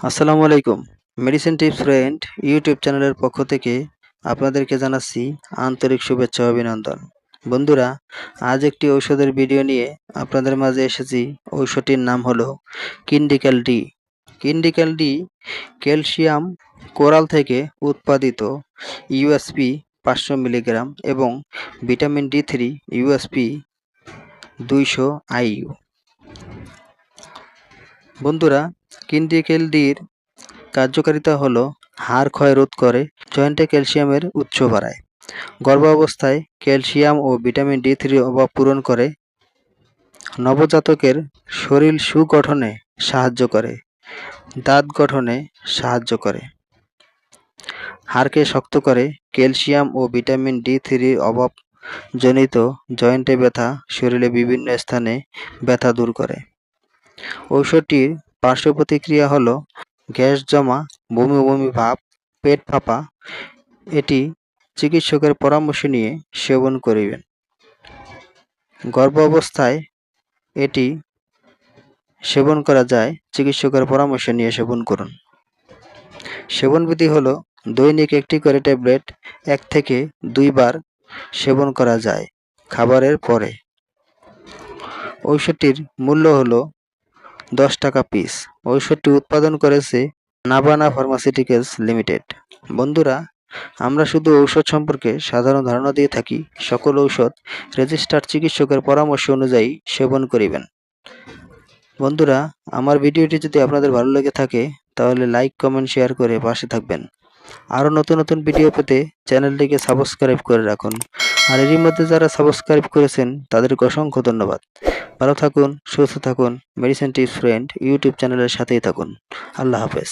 আসসালামু আলাইকুম। Medicine tips friend YouTube চ্যানেলের পক্ষ থেকে আপনাদেরকে জানাচ্ছি আন্তরিক শুভেচ্ছা অভিনন্দন। বন্ধুরা, আজ একটি ঔষধের ভিডিও নিয়ে আপনাদের মাঝে এসেছি। ঔষধটির নাম হলো Kindical D Kindical D calcium coral থেকে উৎপাদিত ইউএসপি পাঁচশো মিলিগ্রাম এবং ভিটামিন ডি থ্রি ইউএসপি দুইশো আইইউ বন্ধুরা কিন্ডিকেল ডির কার্যকারিতা হলো হাড় ক্ষয় রোধ করে, জয়েন্টে ক্যালসিয়ামের উৎস বাড়ায়। গর্ভাবস্থায় ক্যালসিয়াম ও ভিটামিন ডি থ্রির অভাব পূরণ করে, নবজাতকের শরীর সুগঠনে সাহায্য করে, দাঁত গঠনে সাহায্য করে। হাড়কে শক্ত করে ক্যালসিয়াম ও ভিটামিন ডি থ্রির অভাবজনিত জয়েন্টে ব্যথা শরীরে বিভিন্ন স্থানে ব্যথা দূর করে। ঔষধটির পার্শ্ব প্রতিক্রিয়া হলো গ্যাস জমা, বমি বমি ভাব, পেট ফাঁপা। এটি চিকিৎসকের পরামর্শ নিয়ে সেবন করিবেন। গর্ভ অবস্থায় এটি সেবন করা যায়, চিকিৎসকের পরামর্শ নিয়ে সেবন করুন। সেবনবিধি হলো দৈনিক একটি করে ট্যাবলেট এক থেকে দুইবার সেবন করা যায় খাবারের পরে। ঔষধটির মূল্য হলো দশ টাকা পিস ঔষধটি উৎপাদন করেছে নাবানা ফার্মাসিউটিক্যালস লিমিটেড বন্ধুরা, আমরা শুধু ঔষধ সম্পর্কে সাধারণ ধারণা দিয়ে থাকি। সকল ঔষধ রেজিস্টার্ড চিকিৎসকের পরামর্শ অনুযায়ী সেবন করিবেন। বন্ধুরা, আমার ভিডিওটি যদি আপনাদের ভালো লেগে থাকে, তাহলে লাইক কমেন্ট শেয়ার করে পাশে থাকবেন। আরও নতুন নতুন ভিডিও পেতে চ্যানেলটিকে সাবস্ক্রাইব করে রাখুন। আর এরই মধ্যে যারা সাবস্ক্রাইব করেছেন, তাদেরকে অসংখ্য ধন্যবাদ। ভালো থাকুন সুস্থ থাকুন মেডিসিন টিপস ফ্রেন্ড ইউটিউব চ্যানেলের সাথেই থাকুন। আল্লাহ হাফেজ।